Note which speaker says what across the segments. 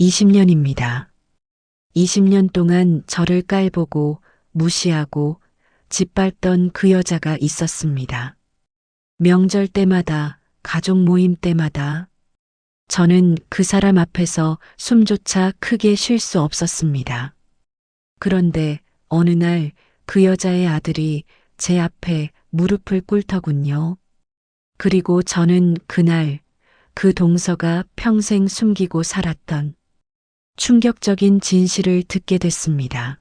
Speaker 1: 20년입니다. 20년 동안 저를 깔보고 무시하고 짓밟던 그 여자가 있었습니다. 명절 때마다, 가족 모임 때마다 저는 그 사람 앞에서 숨조차 크게 쉴 수 없었습니다. 그런데 어느 날 그 여자의 아들이 제 앞에 무릎을 꿇더군요. 그리고 저는 그날 그 동서가 평생 숨기고 살았던 충격적인 진실을 듣게 됐습니다.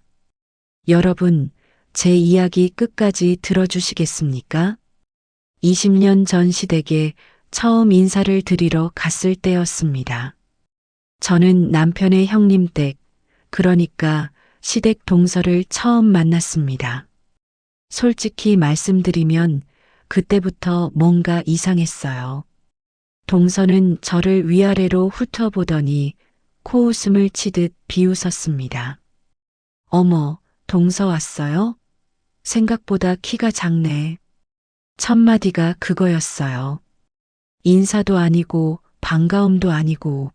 Speaker 1: 여러분, 제 이야기 끝까지 들어주시겠습니까? 20년 전 시댁에 처음 인사를 드리러 갔을 때였습니다. 저는 남편의 형님 댁, 그러니까 시댁 동서를 처음 만났습니다. 솔직히 말씀드리면 그때부터 뭔가 이상했어요. 동서는 저를 위아래로 훑어보더니 코웃음을 치듯 비웃었습니다. 어머, 동서 왔어요? 생각보다 키가 작네. 첫 마디가 그거였어요. 인사도 아니고 반가움도 아니고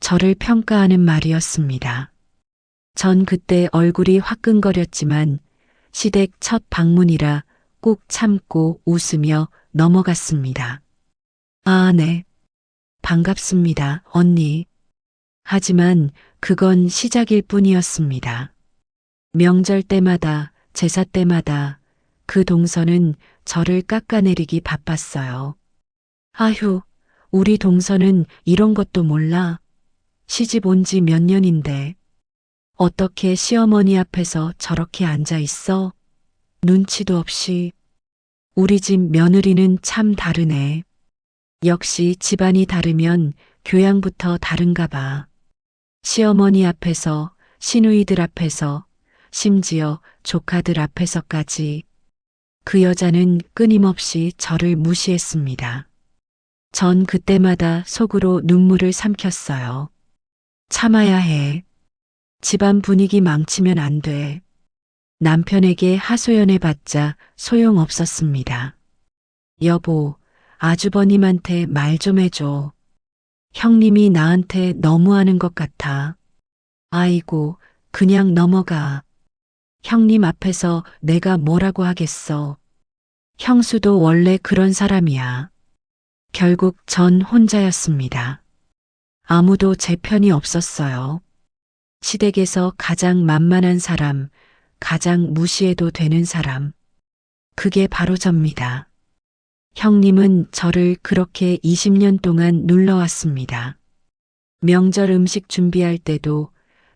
Speaker 1: 저를 평가하는 말이었습니다. 전 그때 얼굴이 화끈거렸지만 시댁 첫 방문이라 꾹 참고 웃으며 넘어갔습니다. 아, 네. 반갑습니다, 언니. 하지만 그건 시작일 뿐이었습니다. 명절 때마다, 제사 때마다 그 동서는 저를 깎아내리기 바빴어요. 아휴, 우리 동서는 이런 것도 몰라. 시집 온 지 몇 년인데. 어떻게 시어머니 앞에서 저렇게 앉아 있어? 눈치도 없이. 우리 집 며느리는 참 다르네. 역시 집안이 다르면 교양부터 다른가 봐. 시어머니 앞에서, 시누이들 앞에서, 심지어 조카들 앞에서까지 그 여자는 끊임없이 저를 무시했습니다. 전 그때마다 속으로 눈물을 삼켰어요. 참아야 해. 집안 분위기 망치면 안 돼. 남편에게 하소연해봤자 소용없었습니다. 여보, 아주버님한테 말 좀 해줘. 형님이 나한테 너무하는 것 같아. 아이고, 그냥 넘어가. 형님 앞에서 내가 뭐라고 하겠어. 형수도 원래 그런 사람이야. 결국 전 혼자였습니다. 아무도 제 편이 없었어요. 시댁에서 가장 만만한 사람, 가장 무시해도 되는 사람. 그게 바로 접니다. 형님은 저를 그렇게 20년 동안 눌러왔습니다. 명절 음식 준비할 때도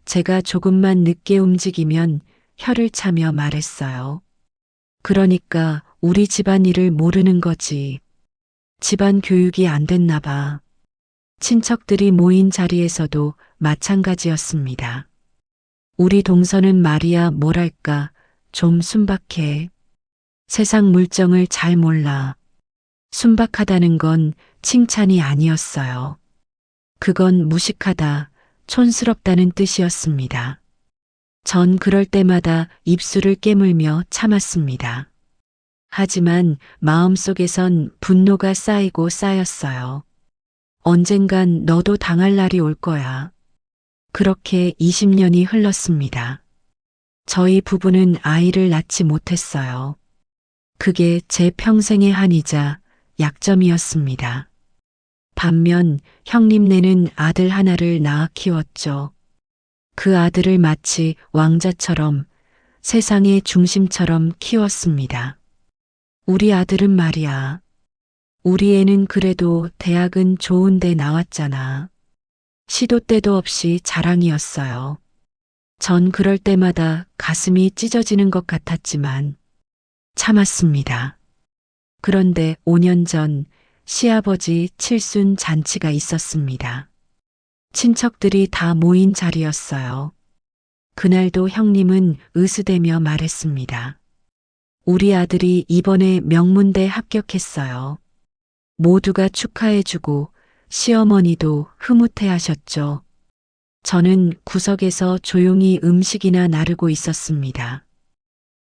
Speaker 1: 제가 조금만 늦게 움직이면 혀를 차며 말했어요. 그러니까 우리 집안 일을 모르는 거지. 집안 교육이 안 됐나 봐. 친척들이 모인 자리에서도 마찬가지였습니다. 우리 동서는 말이야 뭐랄까 좀 순박해. 세상 물정을 잘 몰라. 순박하다는 건 칭찬이 아니었어요. 그건 무식하다, 촌스럽다는 뜻이었습니다. 전 그럴 때마다 입술을 깨물며 참았습니다. 하지만 마음속에선 분노가 쌓이고 쌓였어요. 언젠간 너도 당할 날이 올 거야. 그렇게 20년이 흘렀습니다. 저희 부부는 아이를 낳지 못했어요. 그게 제 평생의 한이자 약점이었습니다. 반면 형님네는 아들 하나를 낳아 키웠죠. 그 아들을 마치 왕자처럼 세상의 중심처럼 키웠습니다. 우리 아들은 말이야. 우리 애는 그래도 대학은 좋은데 나왔잖아. 시도 때도 없이 자랑이었어요. 전 그럴 때마다 가슴이 찢어지는 것 같았지만 참았습니다. 그런데 5년 전 시아버지 칠순 잔치가 있었습니다. 친척들이 다 모인 자리였어요. 그날도 형님은 으스대며 말했습니다. 우리 아들이 이번에 명문대 합격했어요. 모두가 축하해주고 시어머니도 흐뭇해 하셨죠. 저는 구석에서 조용히 음식이나 나르고 있었습니다.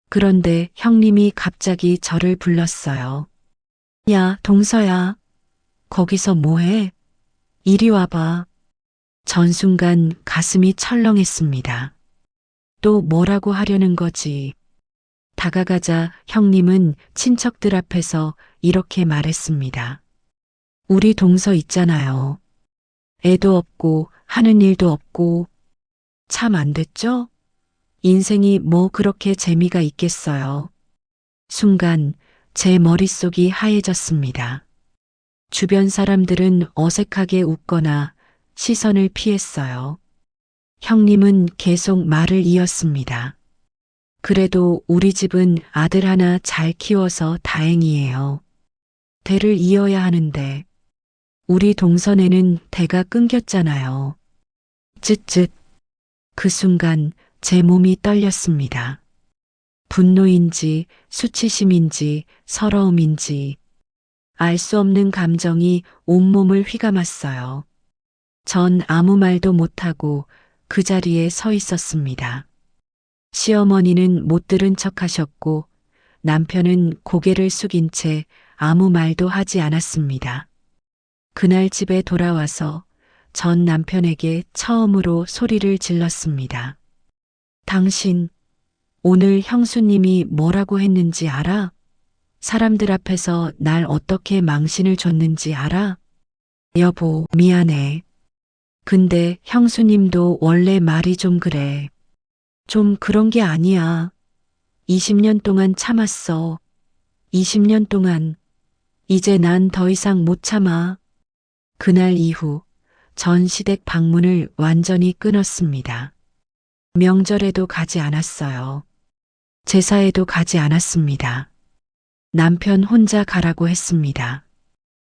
Speaker 1: 그런데 형님이 갑자기 저를 불렀어요. 야, 동서야. 거기서 뭐해? 이리 와봐. 전 순간 가슴이 철렁했습니다. 또 뭐라고 하려는 거지? 다가가자 형님은 친척들 앞에서 이렇게 말했습니다. 우리 동서 있잖아요. 애도 없고 하는 일도 없고 참 안 됐죠? 인생이 뭐 그렇게 재미가 있겠어요. 순간 제 머릿속이 하얘졌습니다. 주변 사람들은 어색하게 웃거나 시선을 피했어요. 형님은 계속 말을 이었습니다. 그래도 우리 집은 아들 하나 잘 키워서 다행이에요. 대를 이어야 하는데 우리 동선에는 대가 끊겼잖아요. 쯧쯧. 그 순간 제 몸이 떨렸습니다. 분노인지 수치심인지 서러움인지 알 수 없는 감정이 온몸을 휘감았어요. 전 아무 말도 못하고 그 자리에 서 있었습니다. 시어머니는 못 들은 척 하셨고 남편은 고개를 숙인 채 아무 말도 하지 않았습니다. 그날 집에 돌아와서 전 남편에게 처음으로 소리를 질렀습니다. 당신, 오늘 형수님이 뭐라고 했는지 알아? 사람들 앞에서 날 어떻게 망신을 줬는지 알아? 여보, 미안해. 근데 형수님도 원래 말이 좀 그래. 좀 그런 게 아니야. 20년 동안 참았어. 20년 동안. 이제 난 더 이상 못 참아. 그날 이후 전 시댁 방문을 완전히 끊었습니다. 명절에도 가지 않았어요. 제사에도 가지 않았습니다. 남편 혼자 가라고 했습니다.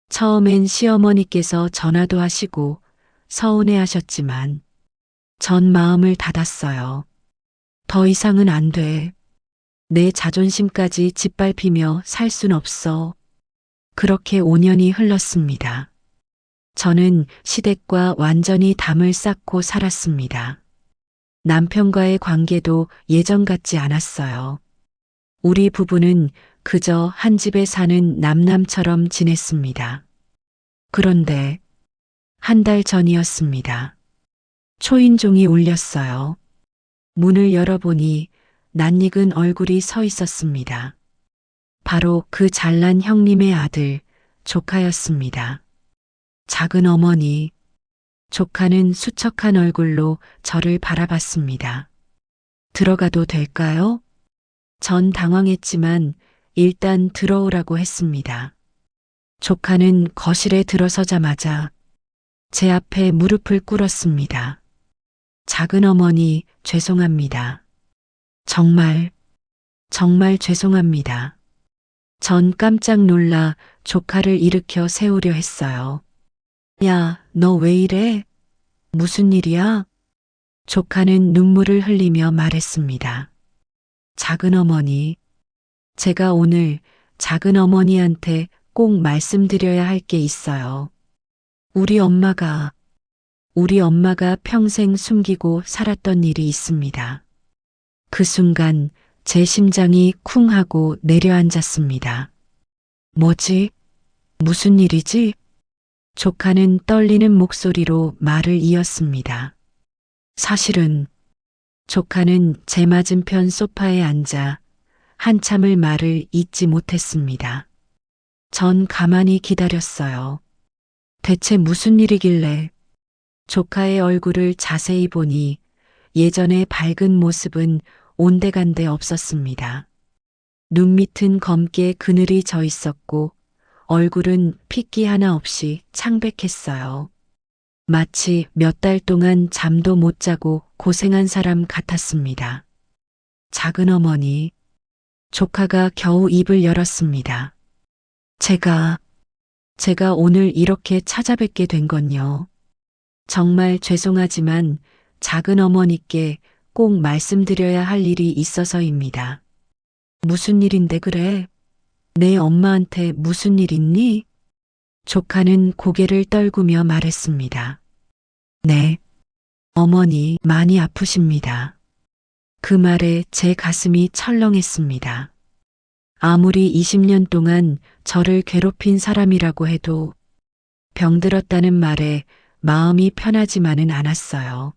Speaker 1: 처음엔 시어머니께서 전화도 하시고 서운해 하셨지만 전 마음을 닫았어요. 더 이상은 안 돼. 내 자존심까지 짓밟히며 살 순 없어. 그렇게 5년이 흘렀습니다. 저는 시댁과 완전히 담을 쌓고 살았습니다. 남편과의 관계도 예전 같지 않았어요. 우리 부부는 그저 한 집에 사는 남남처럼 지냈습니다. 그런데 한 달 전이었습니다. 초인종이 울렸어요. 문을 열어보니 낯익은 얼굴이 서 있었습니다. 바로 그 잘난 형님의 아들, 조카였습니다. 작은 어머니, 조카는 수척한 얼굴로 저를 바라봤습니다. 들어가도 될까요? 전 당황했지만 일단 들어오라고 했습니다. 조카는 거실에 들어서자마자 제 앞에 무릎을 꿇었습니다. 작은 어머니, 죄송합니다. 정말, 정말 죄송합니다. 전 깜짝 놀라 조카를 일으켜 세우려 했어요. 야, 너 왜 이래? 무슨 일이야? 조카는 눈물을 흘리며 말했습니다. 작은 어머니, 제가 오늘 작은 어머니한테 꼭 말씀드려야 할 게 있어요. 우리 엄마가, 우리 엄마가 평생 숨기고 살았던 일이 있습니다. 그 순간 제 심장이 쿵 하고 내려앉았습니다. 뭐지? 무슨 일이지? 조카는 떨리는 목소리로 말을 이었습니다. 사실은 조카는 제 맞은편 소파에 앉아 한참을 말을 잇지 못했습니다. 전 가만히 기다렸어요. 대체 무슨 일이길래 조카의 얼굴을 자세히 보니 예전의 밝은 모습은 온데간데 없었습니다. 눈 밑은 검게 그늘이 져 있었고 얼굴은 핏기 하나 없이 창백했어요. 마치 몇 달 동안 잠도 못 자고 고생한 사람 같았습니다. 작은 어머니, 조카가 겨우 입을 열었습니다. 제가, 제가 오늘 이렇게 찾아뵙게 된 건요. 정말 죄송하지만 작은 어머니께 꼭 말씀드려야 할 일이 있어서입니다. 무슨 일인데 그래? 내 엄마한테 무슨 일 있니? 조카는 고개를 떨구며 말했습니다. 네. 어머니 많이 아프십니다. 그 말에 제 가슴이 철렁했습니다. 아무리 20년 동안 저를 괴롭힌 사람이라고 해도 병들었다는 말에 마음이 편하지만은 않았어요.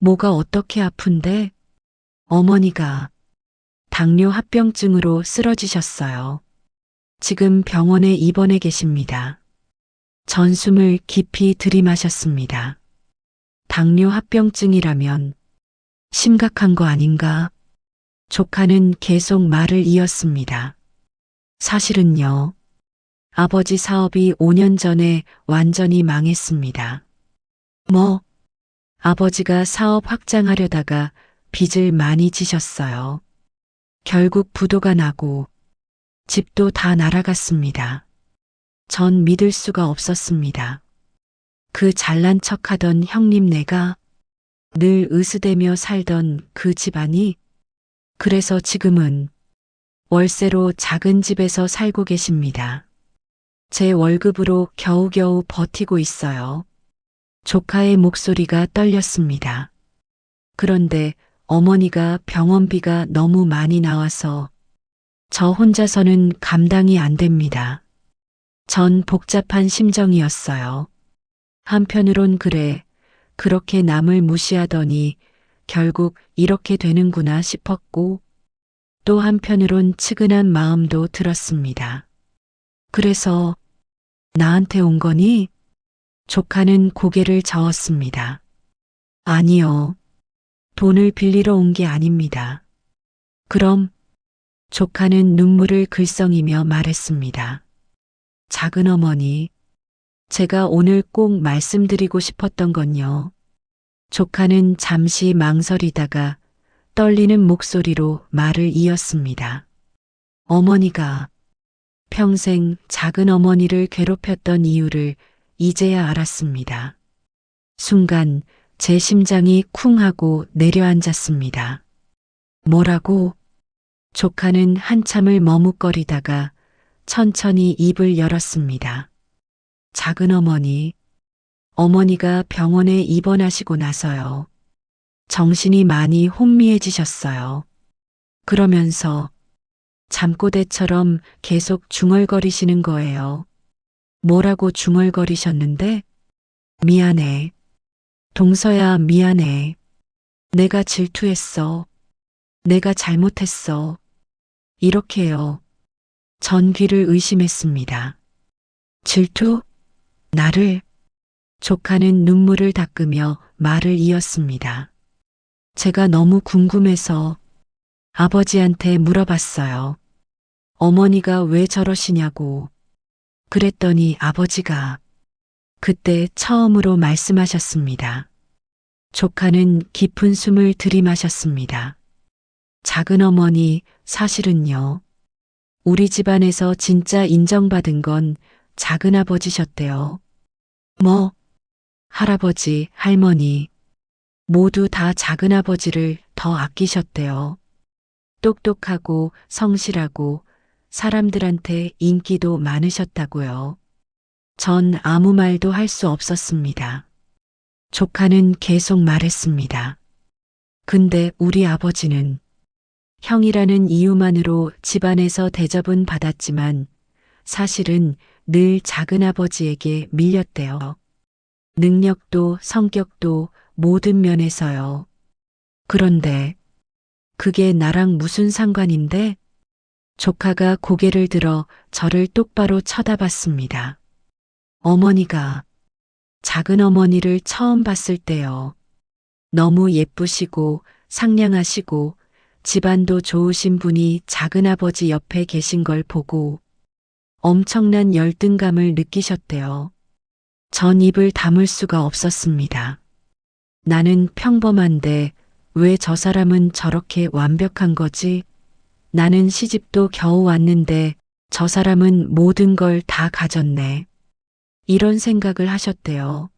Speaker 1: 뭐가 어떻게 아픈데? 어머니가 당뇨 합병증으로 쓰러지셨어요. 지금 병원에 입원해 계십니다. 전숨을 깊이 들이마셨습니다. 당뇨 합병증이라면 심각한 거 아닌가? 조카는 계속 말을 이었습니다. 사실은요. 아버지 사업이 5년 전에 완전히 망했습니다. 뭐? 아버지가 사업 확장하려다가 빚을 많이 지셨어요. 결국 부도가 나고 집도 다 날아갔습니다. 전 믿을 수가 없었습니다. 그 잘난 척 하던 형님네가 늘 으스대며 살던 그 집안이 그래서 지금은 월세로 작은 집에서 살고 계십니다. 제 월급으로 겨우겨우 버티고 있어요. 조카의 목소리가 떨렸습니다. 그런데 어머니가 병원비가 너무 많이 나와서 저 혼자서는 감당이 안 됩니다. 전 복잡한 심정이었어요. 한편으론 그래, 그렇게 남을 무시하더니 결국 이렇게 되는구나 싶었고, 또 한편으론 측은한 마음도 들었습니다. 그래서 나한테 온 거니? 조카는 고개를 저었습니다. 아니요. 돈을 빌리러 온 게 아닙니다. 그럼 조카는 눈물을 글썽이며 말했습니다. 작은 어머니, 제가 오늘 꼭 말씀드리고 싶었던 건요. 조카는 잠시 망설이다가 떨리는 목소리로 말을 이었습니다. 어머니가 평생 작은 어머니를 괴롭혔던 이유를 이제야 알았습니다. 순간 제 심장이 쿵 하고 내려앉았습니다. 뭐라고? 조카는 한참을 머뭇거리다가 천천히 입을 열었습니다. 작은 어머니, 어머니가 병원에 입원하시고 나서요. 정신이 많이 혼미해지셨어요. 그러면서 잠꼬대처럼 계속 중얼거리시는 거예요. 뭐라고 중얼거리셨는데? 미안해. 동서야 미안해. 내가 질투했어. 내가 잘못했어. 이렇게요. 전 귀를 의심했습니다. 질투? 나를? 조카는 눈물을 닦으며 말을 이었습니다. 제가 너무 궁금해서 아버지한테 물어봤어요. 어머니가 왜 저러시냐고. 그랬더니 아버지가 그때 처음으로 말씀하셨습니다. 조카는 깊은 숨을 들이마셨습니다. 작은 어머니, 사실은요. 우리 집안에서 진짜 인정받은 건 작은 아버지셨대요. 뭐, 할아버지, 할머니, 모두 다 작은 아버지를 더 아끼셨대요. 똑똑하고 성실하고 사람들한테 인기도 많으셨다고요. 전 아무 말도 할 수 없었습니다. 조카는 계속 말했습니다. 근데 우리 아버지는 형이라는 이유만으로 집안에서 대접은 받았지만 사실은 늘 작은 아버지에게 밀렸대요. 능력도 성격도 모든 면에서요. 그런데 그게 나랑 무슨 상관인데? 조카가 고개를 들어 저를 똑바로 쳐다봤습니다. 어머니가 작은 어머니를 처음 봤을 때요. 너무 예쁘시고 상냥하시고 집안도 좋으신 분이 작은 아버지 옆에 계신 걸 보고 엄청난 열등감을 느끼셨대요. 전 입을 다물 수가 없었습니다. 나는 평범한데 왜 저 사람은 저렇게 완벽한 거지? 나는 시집도 겨우 왔는데 저 사람은 모든 걸 다 가졌네. 이런 생각을 하셨대요.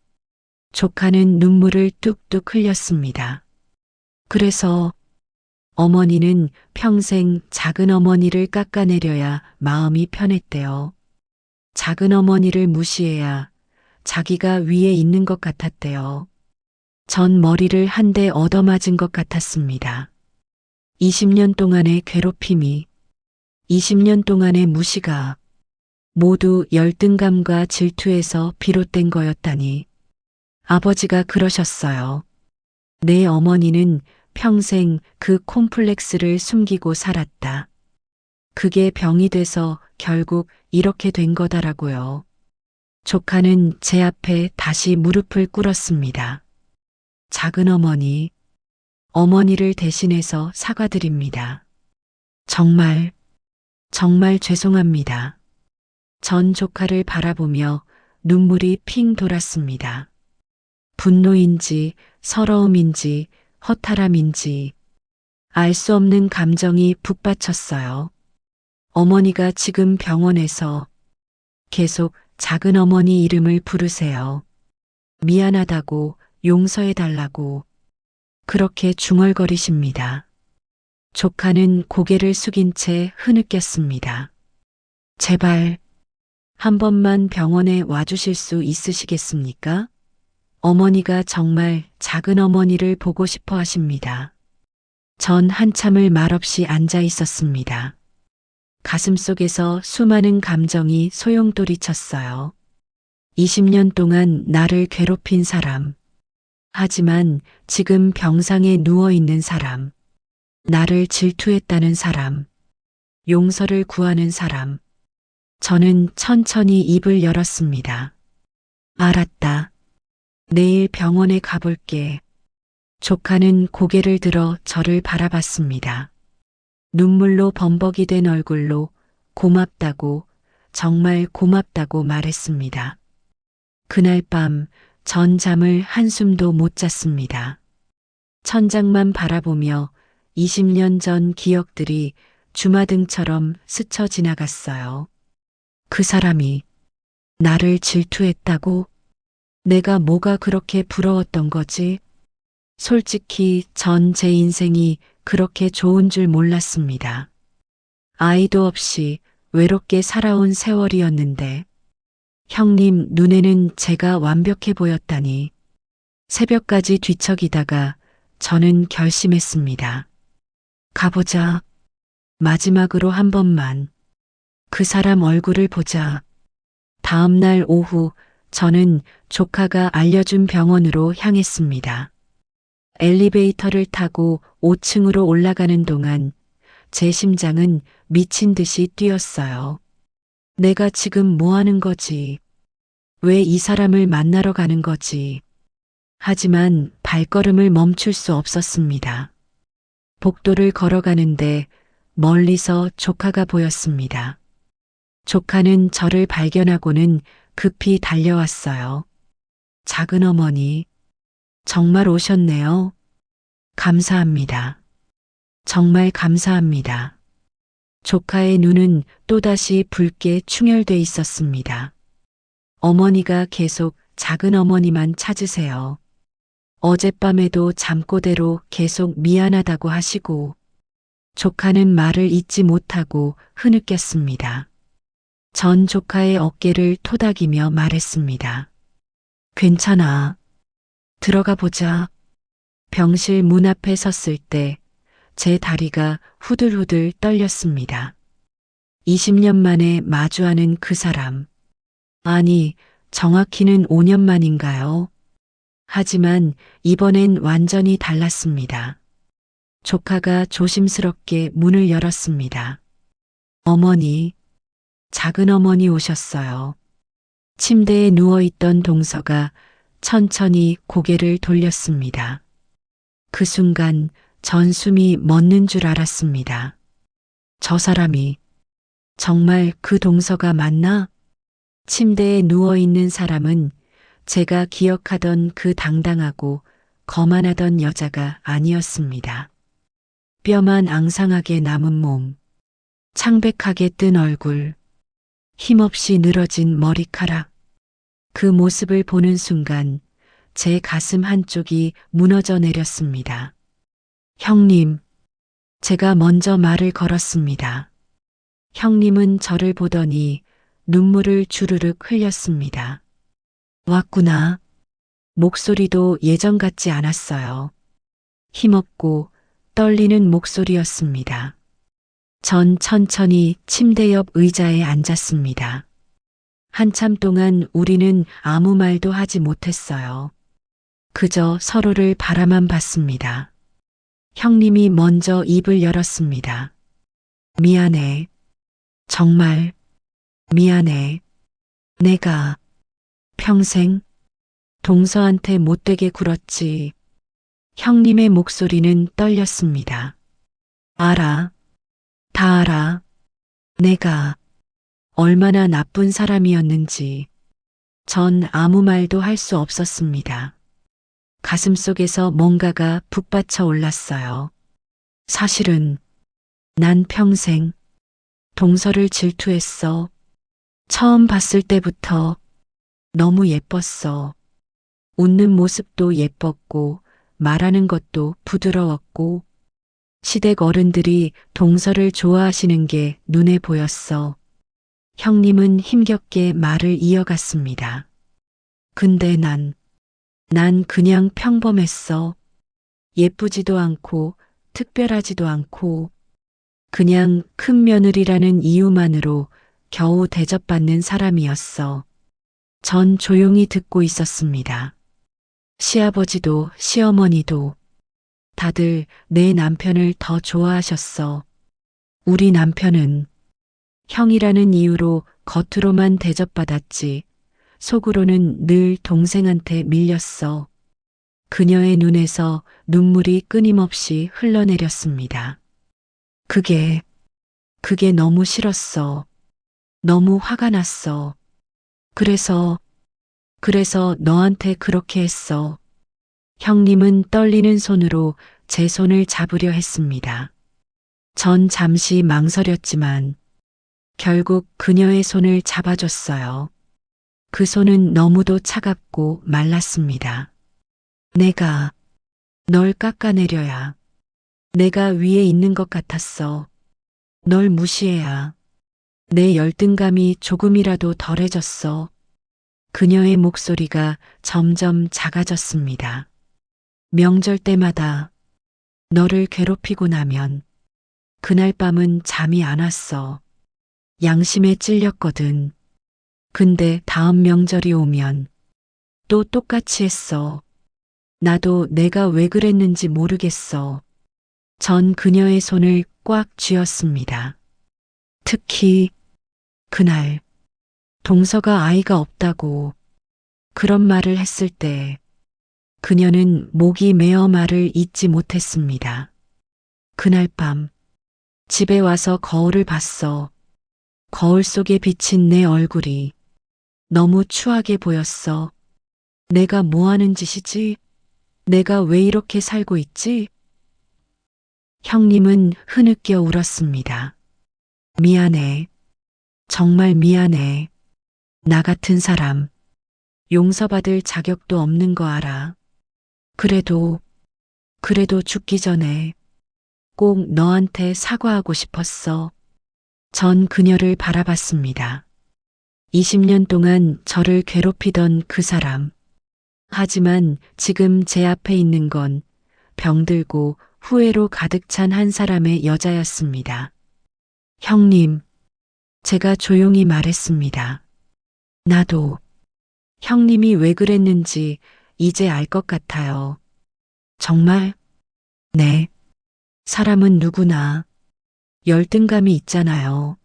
Speaker 1: 조카는 눈물을 뚝뚝 흘렸습니다. 그래서 어머니는 평생 작은 어머니를 깎아내려야 마음이 편했대요. 작은 어머니를 무시해야 자기가 위에 있는 것 같았대요. 전 머리를 한 대 얻어맞은 것 같았습니다. 20년 동안의 괴롭힘이, 20년 동안의 무시가 모두 열등감과 질투에서 비롯된 거였다니 아버지가 그러셨어요. 내 어머니는 평생 그 콤플렉스를 숨기고 살았다. 그게 병이 돼서 결국 이렇게 된 거다라고요. 조카는 제 앞에 다시 무릎을 꿇었습니다. 작은 어머니, 어머니를 대신해서 사과드립니다. 정말, 정말 죄송합니다. 전 조카를 바라보며 눈물이 핑 돌았습니다. 분노인지 서러움인지 허탈함인지 알 수 없는 감정이 북받쳤어요. 어머니가 지금 병원에서 계속 작은 어머니 이름을 부르세요. 미안하다고 용서해달라고 그렇게 중얼거리십니다. 조카는 고개를 숙인 채 흐느꼈습니다. 제발 한 번만 병원에 와주실 수 있으시겠습니까? 어머니가 정말 작은 어머니를 보고 싶어 하십니다. 전 한참을 말없이 앉아 있었습니다. 가슴 속에서 수많은 감정이 소용돌이 쳤어요. 20년 동안 나를 괴롭힌 사람. 하지만 지금 병상에 누워 있는 사람. 나를 질투했다는 사람. 용서를 구하는 사람. 저는 천천히 입을 열었습니다. 알았다. 내일 병원에 가볼게. 조카는 고개를 들어 저를 바라봤습니다. 눈물로 범벅이 된 얼굴로 고맙다고, 정말 고맙다고 말했습니다. 그날 밤 전 잠을 한숨도 못 잤습니다. 천장만 바라보며 20년 전 기억들이 주마등처럼 스쳐 지나갔어요. 그 사람이 나를 질투했다고? 내가 뭐가 그렇게 부러웠던 거지? 솔직히 전 제 인생이 그렇게 좋은 줄 몰랐습니다. 아이도 없이 외롭게 살아온 세월이었는데, 형님 눈에는 제가 완벽해 보였다니, 새벽까지 뒤척이다가 저는 결심했습니다. 가보자. 마지막으로 한 번만. 그 사람 얼굴을 보자. 다음 날 오후 저는 조카가 알려준 병원으로 향했습니다. 엘리베이터를 타고 5층으로 올라가는 동안 제 심장은 미친 듯이 뛰었어요. 내가 지금 뭐 하는 거지? 왜 이 사람을 만나러 가는 거지? 하지만 발걸음을 멈출 수 없었습니다. 복도를 걸어가는데 멀리서 조카가 보였습니다. 조카는 저를 발견하고는 급히 달려왔어요. 작은 어머니, 정말 오셨네요. 감사합니다. 정말 감사합니다. 조카의 눈은 또다시 붉게 충혈돼 있었습니다. 어머니가 계속 작은 어머니만 찾으세요. 어젯밤에도 잠꼬대로 계속 미안하다고 하시고, 조카는 말을 잇지 못하고 흐느꼈습니다. 전 조카의 어깨를 토닥이며 말했습니다. 괜찮아. 들어가 보자. 병실 문 앞에 섰을 때 제 다리가 후들후들 떨렸습니다. 20년 만에 마주하는 그 사람. 아니, 정확히는 5년 만인가요? 하지만 이번엔 완전히 달랐습니다. 조카가 조심스럽게 문을 열었습니다. 어머니, 작은 어머니 오셨어요. 침대에 누워있던 동서가 천천히 고개를 돌렸습니다. 그 순간 전 숨이 멎는 줄 알았습니다. 저 사람이 정말 그 동서가 맞나? 침대에 누워있는 사람은 제가 기억하던 그 당당하고 거만하던 여자가 아니었습니다. 뼈만 앙상하게 남은 몸, 창백하게 뜬 얼굴, 힘없이 늘어진 머리카락. 그 모습을 보는 순간 제 가슴 한쪽이 무너져 내렸습니다. 형님, 제가 먼저 말을 걸었습니다. 형님은 저를 보더니 눈물을 주르륵 흘렸습니다. 왔구나. 목소리도 예전 같지 않았어요. 힘없고 떨리는 목소리였습니다. 전 천천히 침대 옆 의자에 앉았습니다. 한참 동안 우리는 아무 말도 하지 못했어요. 그저 서로를 바라만 봤습니다. 형님이 먼저 입을 열었습니다. 미안해. 정말 미안해. 내가 평생 동서한테 못되게 굴었지. 형님의 목소리는 떨렸습니다. 알아. 다 알아. 내가 얼마나 나쁜 사람이었는지. 전 아무 말도 할 수 없었습니다. 가슴 속에서 뭔가가 북받쳐 올랐어요. 사실은 난 평생 동서를 질투했어. 처음 봤을 때부터 너무 예뻤어. 웃는 모습도 예뻤고 말하는 것도 부드러웠고 시댁 어른들이 동서를 좋아하시는 게 눈에 보였어. 형님은 힘겹게 말을 이어갔습니다. 근데 난, 난 그냥 평범했어. 예쁘지도 않고 특별하지도 않고 그냥 큰 며느리라는 이유만으로 겨우 대접받는 사람이었어. 전 조용히 듣고 있었습니다. 시아버지도 시어머니도 다들 내 남편을 더 좋아하셨어. 우리 남편은 형이라는 이유로 겉으로만 대접받았지 속으로는 늘 동생한테 밀렸어. 그녀의 눈에서 눈물이 끊임없이 흘러내렸습니다. 그게, 그게 너무 싫었어. 너무 화가 났어. 그래서, 그래서 너한테 그렇게 했어. 형님은 떨리는 손으로 제 손을 잡으려 했습니다. 전 잠시 망설였지만 결국 그녀의 손을 잡아줬어요. 그 손은 너무도 차갑고 말랐습니다. 내가 널 깎아내려야 내가 위에 있는 것 같았어. 널 무시해야 내 열등감이 조금이라도 덜해졌어. 그녀의 목소리가 점점 작아졌습니다. 명절 때마다 너를 괴롭히고 나면 그날 밤은 잠이 안 왔어. 양심에 찔렸거든. 근데 다음 명절이 오면 또 똑같이 했어. 나도 내가 왜 그랬는지 모르겠어. 전 그녀의 손을 꽉 쥐었습니다. 특히 그날 동서가 아이가 없다고 그런 말을 했을 때 그녀는 목이 메어 말을 잊지 못했습니다. 그날 밤 집에 와서 거울을 봤어. 거울 속에 비친 내 얼굴이 너무 추하게 보였어. 내가 뭐 하는 짓이지? 내가 왜 이렇게 살고 있지? 형님은 흐느껴 울었습니다. 미안해. 정말 미안해. 나 같은 사람. 용서받을 자격도 없는 거 알아. 그래도, 그래도 죽기 전에 꼭 너한테 사과하고 싶었어. 전 그녀를 바라봤습니다. 20년 동안 저를 괴롭히던 그 사람. 하지만 지금 제 앞에 있는 건 병들고 후회로 가득 찬 한 사람의 여자였습니다. 형님, 제가 조용히 말했습니다. 나도 형님이 왜 그랬는지 이제 알 것 같아요. 정말? 네. 사람은 누구나 열등감이 있잖아요.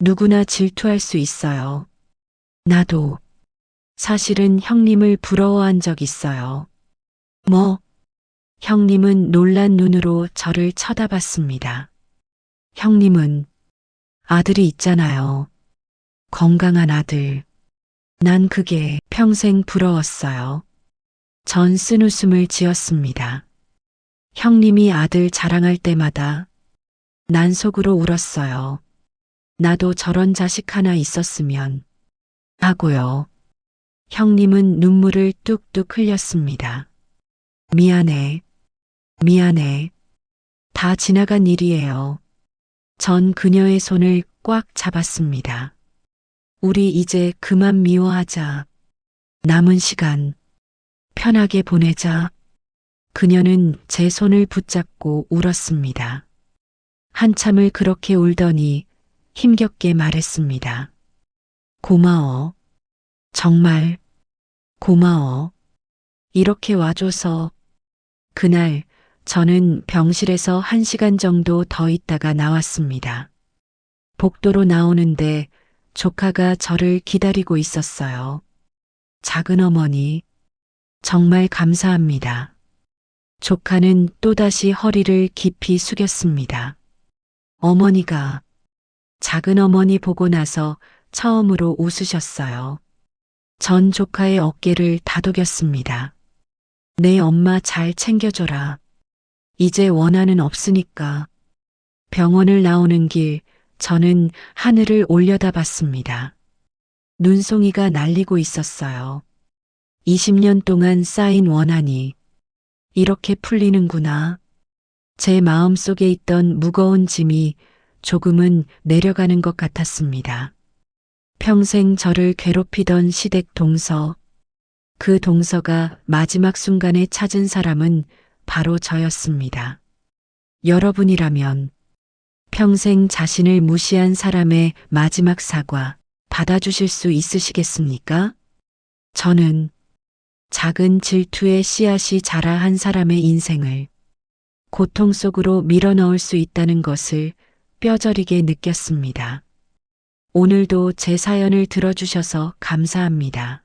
Speaker 1: 누구나 질투할 수 있어요. 나도 사실은 형님을 부러워한 적 있어요. 뭐? 형님은 놀란 눈으로 저를 쳐다봤습니다. 형님은 아들이 있잖아요. 건강한 아들. 난 그게 평생 부러웠어요. 전 쓴웃음을 지었습니다. 형님이 아들 자랑할 때마다 난 속으로 울었어요. 나도 저런 자식 하나 있었으면 하고요. 형님은 눈물을 뚝뚝 흘렸습니다. 미안해. 미안해. 다 지나간 일이에요. 전 그녀의 손을 꽉 잡았습니다. 우리 이제 그만 미워하자. 남은 시간 편하게 보내자. 그녀는 제 손을 붙잡고 울었습니다. 한참을 그렇게 울더니 힘겹게 말했습니다. 고마워. 정말 고마워. 이렇게 와줘서 그날 저는 병실에서 한 시간 정도 더 있다가 나왔습니다. 복도로 나오는데 조카가 저를 기다리고 있었어요. 작은 어머니, 정말 감사합니다. 조카는 또다시 허리를 깊이 숙였습니다. 어머니가 작은 어머니 보고 나서 처음으로 웃으셨어요. 전 조카의 어깨를 다독였습니다. 내 엄마 잘 챙겨줘라. 이제 원한은 없으니까. 병원을 나오는 길 저는 하늘을 올려다 봤습니다. 눈송이가 날리고 있었어요. 20년 동안 쌓인 원한이 이렇게 풀리는구나. 제 마음 속에 있던 무거운 짐이 조금은 내려가는 것 같았습니다. 평생 저를 괴롭히던 시댁 동서. 그 동서가 마지막 순간에 찾은 사람은 바로 저였습니다. 여러분이라면 평생 자신을 무시한 사람의 마지막 사과 받아주실 수 있으시겠습니까? 저는 작은 질투의 씨앗이 자라 한 사람의 인생을 고통 속으로 밀어넣을 수 있다는 것을 뼈저리게 느꼈습니다. 오늘도 제 사연을 들어주셔서 감사합니다.